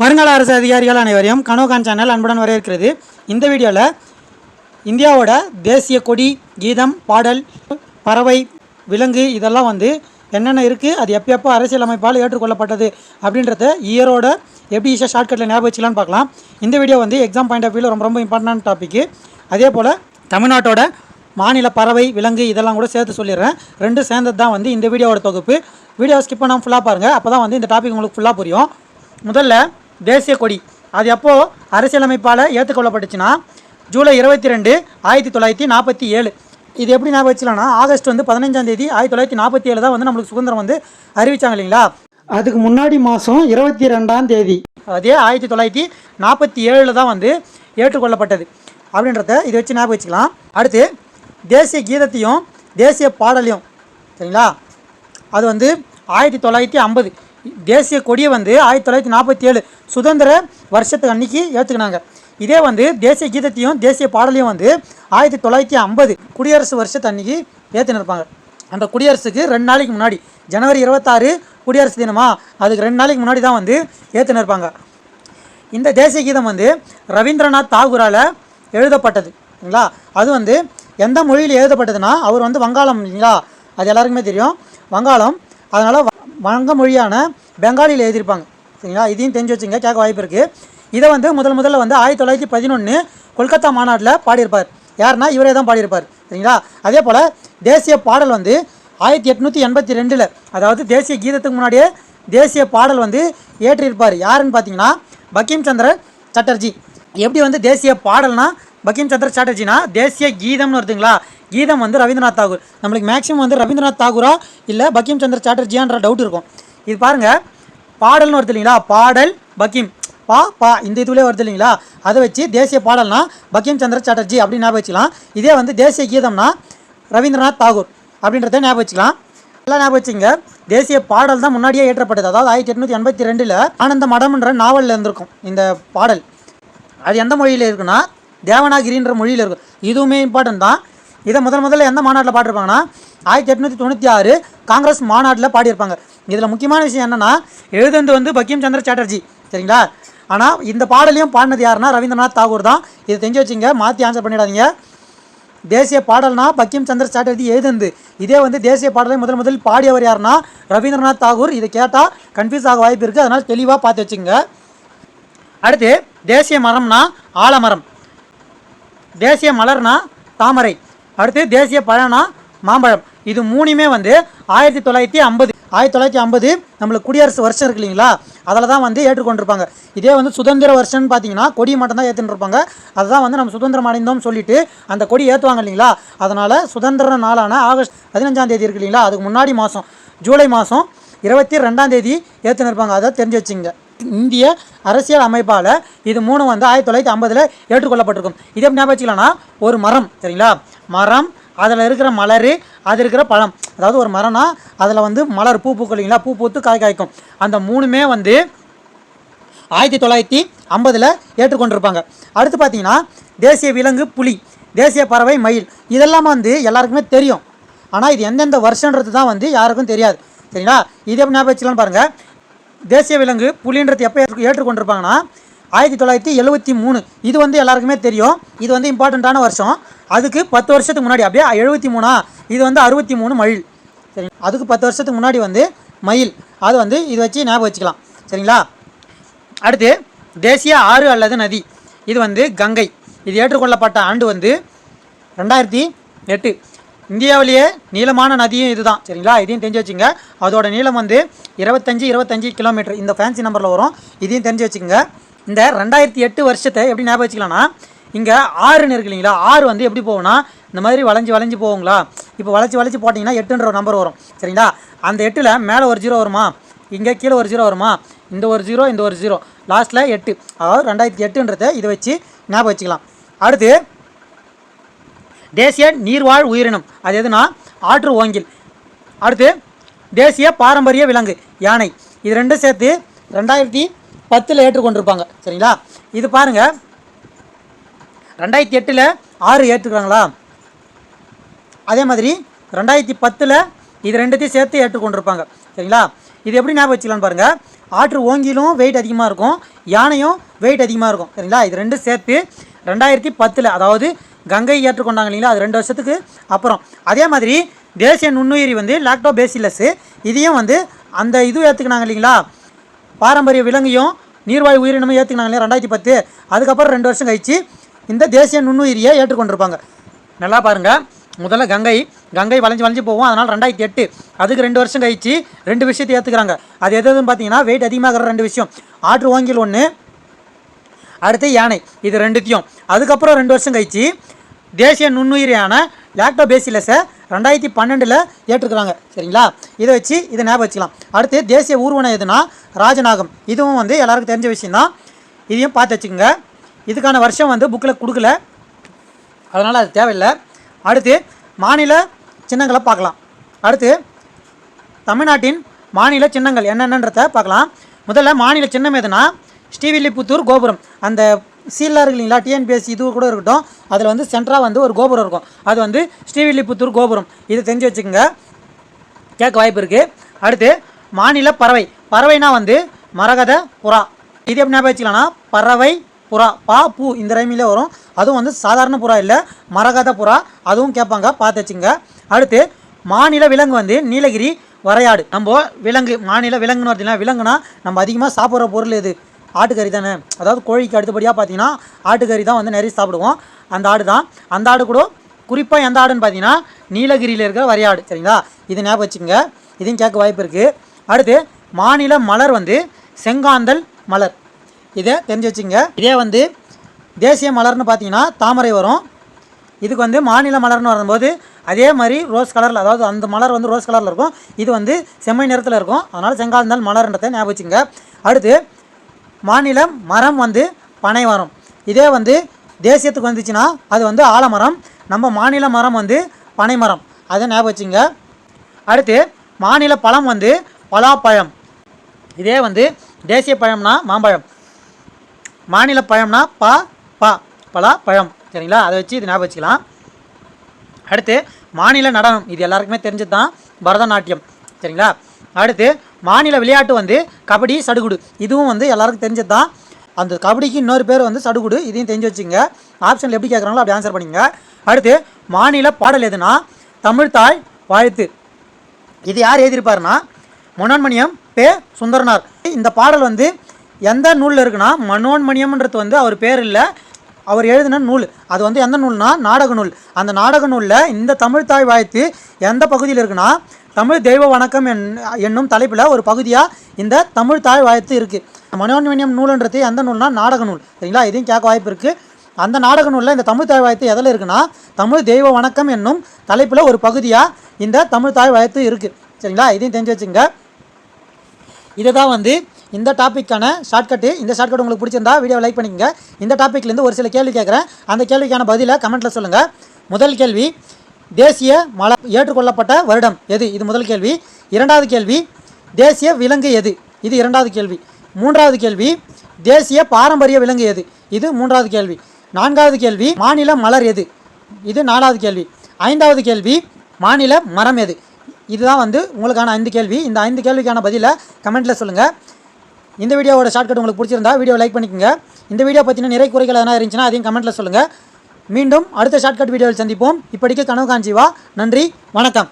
வருங்கால அரசு அதிகாரிகள் அனைவரையும் கனோகான் சேனல் அன்புடன் வரவேற்கிறது. இந்த வீடியோவில் இந்தியாவோட தேசிய கொடி கீதம் பாடல் பறவை விலங்கு இதெல்லாம் வந்து என்னென்ன இருக்குது அது எப்போ எப்போ அரசியலமைப்பால் ஏற்றுக்கொள்ளப்பட்டது அப்படின்றத இயரோட எப்படி ஈஸியாக ஷார்ட்கட்டில் ஞாபகம் வச்சுலான்னு பார்க்கலாம். இந்த வீடியோ வந்து எக்ஸாம் பாயிண்ட் ஆஃப் வியூவில் ரொம்ப ரொம்ப இம்பார்ட்டன்ட் டாப்பிக்கு அதே போல் தமிழ்நாட்டோட மாநில பறவை விலங்கு இதெல்லாம் கூட சேர்த்து சொல்லிடுறேன். ரெண்டும் சேர்ந்தது தான் வந்து இந்த வீடியோவோட தொகுப்பு. வீடியோ ஸ்கிப் பண்ணாமல் ஃபுல்லாக பாருங்கள் அப்போ தான் வந்து இந்த டாபிக் உங்களுக்கு ஃபுல்லாக புரியும். முதல்ல தேசிய கொடி. அது எப்போது அரசியலமைப்பால் ஏற்றுக்கொள்ளப்பட்டுச்சுன்னா ஜூலை இருபத்தி ரெண்டு ஆயிரத்தி தொள்ளாயிரத்தி நாற்பத்தி ஏழு. இது எப்படி ஞாபகம் வச்சுலாம்னா ஆகஸ்ட் வந்து பதினஞ்சாம் தேதி ஆயிரத்தி தொள்ளாயிரத்தி நாற்பத்தி ஏழு தான் வந்து நம்மளுக்கு சுதந்திரம் வந்து அறிவிச்சாங்க இல்லைங்களா? அதுக்கு முன்னாடி மாதம் இருபத்தி ரெண்டாம் தேதி. அதே ஆயிரத்தி தொள்ளாயிரத்தி நாற்பத்தி ஏழில் தான் வந்து ஏற்றுக்கொள்ளப்பட்டது. அப்படின்றத இதை வச்சு ஞாபகம் வச்சுக்கலாம். அடுத்து தேசிய கீதத்தையும் தேசிய பாடலையும் சரிங்களா? அது வந்து ஆயிரத்தி தொள்ளாயிரத்தி ஐம்பது. தேசிய கொடியை வந்து ஆயிரத்தி தொள்ளாயிரத்தி நாற்பத்தி ஏழு சுதந்திர வருஷத்துக்கு அன்னைக்கு ஏற்றுக்கினாங்க இதே வந்து தேசிய கீதத்தையும் தேசிய பாடலையும் வந்து ஆயிரத்தி தொள்ளாயிரத்தி ஐம்பது குடியரசு வருஷத்து அன்னைக்கு ஏற்றினிருப்பாங்க இருப்பாங்க அந்த குடியரசுக்கு ரெண்டு நாளைக்கு முன்னாடி ஜனவரி இருபத்தாறு குடியரசு தினமா அதுக்கு ரெண்டு நாளைக்கு முன்னாடி தான் வந்து ஏற்றினிருப்பாங்க இருப்பாங்க இந்த தேசிய கீதம் வந்து ரவீந்திரநாத் தாகூரால் எழுதப்பட்டது இல்லைங்களா? அது வந்து எந்த மொழியில் எழுதப்பட்டதுன்னா அவர் வந்து வங்காளம் இல்லைங்களா? அது எல்லாருக்குமே தெரியும். வங்காளம் அதனால் வங்க மொழியான பெங்காலியில் எழுதியிருப்பாங்க. சரிங்களா இதையும் தெரிஞ்சு வச்சுங்க கேட்க வாய்ப்பு இருக்குது இதை வந்து முதல் முதல்ல வந்து ஆயிரத்தி தொள்ளாயிரத்தி பதினொன்று கொல்கத்தா மாநாட்டில் பாடியிருப்பார். யாருன்னா? இவரே தான் பாடியிருப்பார். சரிங்களா? அதே போல் தேசிய பாடல் வந்து ஆயிரத்தி எட்நூற்றி எண்பத்தி ரெண்டில் அதாவது தேசிய கீதத்துக்கு முன்னாடியே தேசிய பாடல் வந்து ஏற்றிருப்பார் யாருன்னு பார்த்தீங்கன்னா? பக்கிம் சந்திர சட்டர்ஜி. எப்படி வந்து தேசிய பாடல்னா பக்கிம் சந்திர சாட்டர்ஜினா? தேசிய கீதம்னு வருதுங்களா? கீதம் வந்து ரவீந்திரநாத் தாகூர். நம்மளுக்கு மேக்ஸிமம் வந்து ரவீந்திரநாத் தாகூரா இல்லை பக்கிம் சந்திர சாட்டர்ஜியான்ற டவுட் இருக்கும். இது பாருங்கள் பாடல்னு வருது இல்லைங்களா? பாடல் பக்கிம் பா பா இந்த இதுலேயே வருது இல்லைங்களா? அதை வச்சு தேசிய பாடல்னா பக்கிம் சந்திர சாட்டர்ஜி அப்படின்னு ஞாபகம் வச்சுக்கலாம். இதே வந்து தேசிய கீதம்னா ரவீந்திரநாத் தாகூர் அப்படின்றத ஞாபகம் வச்சுக்கலாம். எல்லாம் ஞாபகம் வச்சுங்க தேசிய பாடல் தான் முன்னாடியே ஏற்றப்பட்டது அதாவது ஆயிரத்தி எட்நூற்றி எண்பத்தி ரெண்டில் ஆனந்த மடம்ன்ற நாவலில் இருந்திருக்கும் இந்த பாடல். அது எந்த மொழியில் இருக்குன்னா தேவனாகிரின்ற மொழியில் இருக்கும். இதுவுமே இம்பார்ட்டன்ட் தான். இதை முதல் முதல்ல எந்த மாநாட்டில் பாடிருப்பாங்கன்னா ஆயிரத்தி எட்நூற்றி தொண்ணூற்றி ஆறு காங்கிரஸ் மாநாட்டில் பாடியிருப்பாங்க. இதில் முக்கியமான விஷயம் என்னென்னா எழுதுந்து வந்து பக்கிம் சந்திர சாட்டர்ஜி சரிங்களா? ஆனால் இந்த பாடலையும் பாடினது யாருன்னா ரவீந்திரநாத் தாகூர் தான். இதை தெரிஞ்சு வச்சுங்க மாற்றி ஆன்சர் பண்ணிடாதீங்க. தேசிய பாடல்னா பக்கிம் சந்திர சாட்டர்ஜி எழுதுந்து இதே வந்து தேசிய பாடலை முதல் முதல் பாடியவர் யாருன்னா ரவீந்திரநாத் தாகூர். இதை கேட்டால் கன்ஃபியூஸ் ஆக வாய்ப்பு இருக்குது அதனால் தெளிவாக பார்த்து வச்சுங்க அடுத்து தேசிய மரம்னா ஆலமரம். தேசிய மலர்னா தாமரை. அடுத்து தேசிய பழனா மாம்பழம். இது மூணுமே வந்து ஆயிரத்தி தொள்ளாயிரத்தி ஐம்பது ஆயிரத்தி தொள்ளாயிரத்தி ஐம்பது நம்மளுக்கு குடியரசு வருஷம் இருக்கு இல்லைங்களா? அதில் தான் வந்து ஏற்றுக்கொண்டிருப்பாங்க. இதே வந்து சுதந்திர வருஷம்னு பார்த்தீங்கன்னா கொடி மட்டும் தான் ஏற்றுன்னு இருப்பாங்க அதுதான் வந்து நம்ம சுதந்திரம் அடைந்தோம்னு சொல்லிட்டு அந்த கொடி ஏற்றுவாங்க இல்லைங்களா? அதனால் சுதந்திர நாளான ஆகஸ்ட் பதினஞ்சாம் தேதி இருக்கு இல்லைங்களா? அதுக்கு முன்னாடி மாதம் ஜூலை மாதம் இருபத்தி ரெண்டாம் தேதி ஏற்றுன்னு இருப்பாங்க அதை தெரிஞ்சு வச்சுங்க இந்திய அரசியல் அமைப்பால் இது மூணு வந்து ஆயிரத்தி தொள்ளாயிரத்தி ஐம்பதில் ஏற்றுக்கொள்ளப்பட்டிருக்கும். இதே எப்படி ஞாபகம் வச்சுக்கலாம்னா ஒரு மரம் சரிங்களா? மரம் அதில் இருக்கிற மலர் அது இருக்கிற பழம். அதாவது ஒரு மரம்னா அதில் வந்து மலர் பூ பூக்கள் இல்லைங்களா? பூ பூத்து காய் காய்க்கும். அந்த மூணுமே வந்து ஆயிரத்தி தொள்ளாயிரத்தி ஐம்பதில் ஏற்றுக்கொண்டிருப்பாங்க. அடுத்து பார்த்தீங்கன்னா தேசிய விலங்கு புலி தேசிய பறவை மயில். இதெல்லாம் வந்து எல்லாருக்குமே தெரியும். ஆனால் இது எந்தெந்த வருஷன்றது தான் வந்து யாருக்கும் தெரியாது. சரிங்களா? இது எப்படி ஞாபகம் வச்சுக்கலாம்னு பாருங்கள் தேசிய விலங்கு புலின்றது எப்போ ஏற்று ஏற்றுக்கொண்டிருப்பாங்கன்னா ஆயிரத்தி தொள்ளாயிரத்தி எழுபத்தி மூணு. இது வந்து எல்லாருக்குமே தெரியும். இது வந்து இம்பார்ட்டண்ட்டான வருஷம். அதுக்கு பத்து வருஷத்துக்கு முன்னாடி அப்படியே எழுபத்தி மூணா? இது வந்து அறுபத்தி மூணு மயில். சரி அதுக்கு பத்து வருஷத்துக்கு முன்னாடி வந்து மயில். அது வந்து இது வச்சு ஞாபகம் வச்சுக்கலாம். சரிங்களா? அடுத்து தேசிய ஆறு அல்லது நதி. இது வந்து கங்கை. இது ஏற்றுக்கொள்ளப்பட்ட ஆண்டு வந்து ரெண்டாயிரத்தி எட்டு. இந்தியாவிலேயே நீளமான நதியும் இதுதான் சரிங்களா? இதையும் தெரிஞ்சு வச்சுங்க அதோட நீளம் வந்து இருபத்தஞ்சி இருபத்தஞ்சி கிலோமீட்டர். இந்த ஃபேன்சி நம்பரில் வரும். இதையும் தெரிஞ்சு வச்சுக்கோங்க. இந்த ரெண்டாயிரத்தி எட்டு வருஷத்தை எப்படி ஞாபகம் வச்சுக்கலாம்னா இங்கே ஆறுன்னு இருக்கு இல்லைங்களா? ஆறு வந்து எப்படி போகும்னா இந்த மாதிரி வளைஞ்சு வளைஞ்சு போகுங்களா? இப்போ வளைச்சி வளைச்சி போட்டிங்கன்னா எட்டுன்ற ஒரு நம்பர் வரும் சரிங்களா? அந்த எட்டில் மேலே ஒரு ஜீரோ வருமா? இங்கே கீழே ஒரு ஜீரோ வருமா? இந்த ஒரு ஜீரோ இந்த ஒரு ஜீரோ லாஸ்ட்டில் எட்டு. அதாவது ரெண்டாயிரத்தி எட்டுன்றதை இதை வச்சு ஞாபகம் வச்சுக்கலாம். அடுத்து தேசிய நீர்வாழ் உயிரினம். அது எதுனா? ஆற்று ஓங்கில். அடுத்து தேசிய பாரம்பரிய விலங்கு யானை. இது ரெண்டும் சேர்த்து ரெண்டாயிரத்தி பத்தில் ஏற்றுக்கொண்டிருப்பாங்க. சரிங்களா? இது பாருங்கள் ரெண்டாயிரத்தி எட்டில் ஆறு ஏற்றுக்கிறாங்களா? அதே மாதிரி ரெண்டாயிரத்தி பத்தில் இது ரெண்டுத்தையும் சேர்த்து ஏற்றுக்கொண்டிருப்பாங்க. சரிங்களா? இது எப்படி ஞாபகம் வச்சுக்கலான்னு பாருங்கள் ஆற்று ஓங்கிலும் வெயிட் அதிகமாக இருக்கும் யானையும் வெயிட் அதிகமாக இருக்கும். சரிங்களா? இது ரெண்டும் சேர்த்து ரெண்டாயிரத்தி பத்தில் அதாவது கங்கை ஏற்றுக்கொண்டாங்க இல்லைங்களா? அது ரெண்டு வருஷத்துக்கு அப்புறம். அதே மாதிரி தேசிய நுண்ணுயிரி வந்து லாக்டோபேசிலஸ் இதையும் வந்து அந்த இது ஏற்றுக்கினாங்க இல்லைங்களா? பாரம்பரிய விலங்கையும் நீர்வாய் உயிரினமும் ஏற்றுக்கினாங்க இல்லையா ரெண்டாயிரத்தி பத்து. அதுக்கப்புறம் ரெண்டு வருஷம் கழிச்சு இந்த தேசிய நுண்ணுயிரியை ஏற்றுக்கொண்டிருப்பாங்க. நல்லா பாருங்கள் முதல்ல கங்கை கங்கை வளைஞ்சு வளைஞ்சு போவோம் அதனால் ரெண்டாயிரத்தி எட்டு. அதுக்கு ரெண்டு வருஷம் கழித்து ரெண்டு விஷயத்தை ஏற்றுக்கிறாங்க அது எது எதுன்னு பார்த்தீங்கன்னா வெயிட் அதிகமாகிற ரெண்டு விஷயம். ஆற்று ஓங்கில் ஒன்று அடுத்து யானை. இது ரெண்டுத்தையும். அதுக்கப்புறம் ரெண்டு வருஷம் கழிச்சு தேசிய நுண்ணுயிரியான லாக்டோபேசிலஸை ரெண்டாயிரத்தி பன்னெண்டில் ஏற்றுக்கிறாங்க சரிங்களா? இதை வச்சு இதை ஞாபகம் வச்சுக்கலாம். அடுத்து தேசிய ஊர்வனம் எதுனா ராஜநாகம். இதுவும் வந்து எல்லாருக்கும் தெரிஞ்ச விஷயந்தான் இதையும் பார்த்து வச்சுக்கோங்க. இதுக்கான வருஷம் வந்து புக்கில் கொடுக்கல. அதனால் அது தேவையில்லை. அடுத்து மாநில சின்னங்களை பார்க்கலாம். அடுத்து தமிழ்நாட்டின் மாநில சின்னங்கள் என்னென்னன்றத பார்க்கலாம். முதல்ல மாநில சின்னம் எதுனா ஸ்ரீவில்லிபுத்தூர் கோபுரம். அந்த சீல்லாம் இருக்கு இல்லைங்களா டிஎன்பிஎஸ்சி இது கூட இருக்கட்டும் அதில் வந்து சென்ட்ராக வந்து ஒரு கோபுரம் இருக்கும். அது வந்து ஸ்ரீவில்லிபுத்தூர் கோபுரம். இது தெரிஞ்சு வச்சுக்கோங்க. கேட்க வாய்ப்பு இருக்குது அடுத்து மாநில பறவை. பறவைனா வந்து மரகத புறா. இது எப்படி ஞாபகம் வச்சுக்கலாம்னா பறவை புறா பா பூ இந்த ரைமிலே வரும். அதுவும் வந்து சாதாரண புறா இல்லை மரகத புறா. அதுவும் கேட்பாங்க பார்த்து வச்சுங்க அடுத்து மாநில விலங்கு வந்து நீலகிரி வரையாடு. நம்ம விலங்கு மாநில விலங்குன்னு பார்த்தீங்கன்னா விலங்குனா நம்ம அதிகமாக சாப்பிட்ற பொருள் எது? ஆட்டுக்கறி தானே அதாவது கோழிக்கு அடுத்தபடியாக பார்த்தீங்கன்னா ஆட்டுக்கறி தான் வந்து நிறைய சாப்பிடுவோம். அந்த ஆடு தான். அந்த ஆடு கூட குறிப்பாக எந்த ஆடுன்னு பார்த்தீங்கன்னா நீலகிரியில் இருக்கிற வரையாடு சரிங்களா? இது ஞாபகம் வச்சுக்கோங்க. இதையும் கேட்க வாய்ப்பு இருக்குது அடுத்து மாநில மலர் வந்து செங்காந்தல் மலர். இதை தெரிஞ்சு வச்சுங்க இதே வந்து தேசிய மலர்னு பார்த்தீங்கன்னா தாமரை வரும். இதுக்கு வந்து மாநில மலர்னு வரும்போது அதே மாதிரி ரோஸ் கலரில் அதாவது அந்த மலர் வந்து ரோஸ் கலரில் இருக்கும். இது வந்து செம்மை நிறத்தில் இருக்கும். அதனால் செங்காந்தல் மலர்ன்றதை ஞாபகம் வச்சுங்க அடுத்து மாநிலம் மரம் வந்து பனை மரம். இதே வந்து தேசியத்துக்கு வந்துச்சுன்னா அது வந்து ஆலமரம். நம்ம மாநில மரம் வந்து பனை மரம். அதை ஞாபகம் வச்சுங்க. அடுத்து மாநில பழம் வந்து பலாப்பழம். இதே வந்து தேசிய பழம்னா மாம்பழம். மாநில பழம்னா பா பா பலா பழம் சரிங்களா? அதை வச்சு இது ஞாபகம் வச்சுக்கலாம். அடுத்து மாநில நடனம். இது எல்லாருக்குமே தெரிஞ்சது தான் பரதநாட்டியம். சரிங்களா? அடுத்து மாநில விளையாட்டு வந்து கபடி சடுகுடு. இதுவும் வந்து எல்லாருக்கும் தெரிஞ்சது தான் அந்த கபடிக்கு இன்னொரு பேர் வந்து சடுகுடு. இதையும் தெரிஞ்சு வச்சுங்க ஆப்ஷனில் எப்படி கேட்குறாங்களோ அப்படி ஆன்சர் பண்ணிங்க அடுத்து மாநில பாடல் எதுனா? தமிழ்தாய் வாழ்த்து. இது யார் எழுதியிருப்பாருன்னா? மனோன்மணியம் பே சுந்தரனார். இந்த பாடல் வந்து எந்த நூலில் இருக்குன்னா? மனோன்மணியம்ன்றது வந்து அவர் பேர் இல்லை. அவர் எழுதின நூல். அது வந்து எந்த நூல்னா நாடக நூல். அந்த நாடக நூலில் இந்த தமிழ் தாய் வாழ்த்து எந்த பகுதியில் இருக்குன்னா தமிழ் தெய்வ வணக்கம் என் என்னும் தலைப்பில் ஒரு பகுதியாக இந்த தமிழ் தாய் வாழ்த்து இருக்குது மனோன்மணியம் நூலுன்றது எந்த நூல்னா நாடக நூல். சரிங்களா? இதையும் கேட்க வாய்ப்பு இருக்குது அந்த நாடக நூலில் இந்த தமிழ் தாய் வாழ்த்து எதில் இருக்குன்னா தமிழ் தெய்வ வணக்கம் என்னும் தலைப்பில் ஒரு பகுதியாக இந்த தமிழ் தாய் வாழ்த்து இருக்குது சரிங்களா? இதையும் தெரிஞ்சு வச்சுங்க இதுதான் வந்து இந்த டாப்பிக்கான ஷார்ட்கட்டு இந்த ஷார்ட்கட் உங்களுக்கு பிடிச்சிருந்தா வீடியோ லைக் பண்ணிக்கங்க. இந்த டாப்பிக்லேருந்து ஒரு சில கேள்வி கேட்குறேன். அந்த கேள்விக்கான பதிலை கமெண்ட்டில் சொல்லுங்கள் முதல் கேள்வி தேசிய மல ஏற்றுக்கொள்ளப்பட்ட வருடம் எது? இது முதல் கேள்வி. இரண்டாவது கேள்வி தேசிய விலங்கு எது? இது இரண்டாவது கேள்வி. மூன்றாவது கேள்வி தேசிய பாரம்பரிய விலங்கு எது? இது மூன்றாவது கேள்வி. நான்காவது கேள்வி மாநில மலர் எது? இது நாலாவது கேள்வி. ஐந்தாவது கேள்வி மாநில மரம் எது? இதுதான் வந்து உங்களுக்கான ஐந்து கேள்வி. இந்த ஐந்து கேள்விக்கான பதிலை கமெண்ட்டில் சொல்லுங்கள் இந்த வீடியோவோட ஷார்ட்கட் உங்களுக்கு பிடிச்சிருந்தா வீடியோ லைக் பண்ணிக்கோங்க. இந்த வீடியோ பற்றின நிறை குறைகள் எதனா இருந்துச்சுன்னா அதையும் கமெண்ட்டில் சொல்லுங்கள் மீண்டும் அடுத்த ஷார்ட்கட் வீடியோவில் சந்திப்போம். இப்படிக்கு கனவு காஞ்சிவா நன்றி வணக்கம்.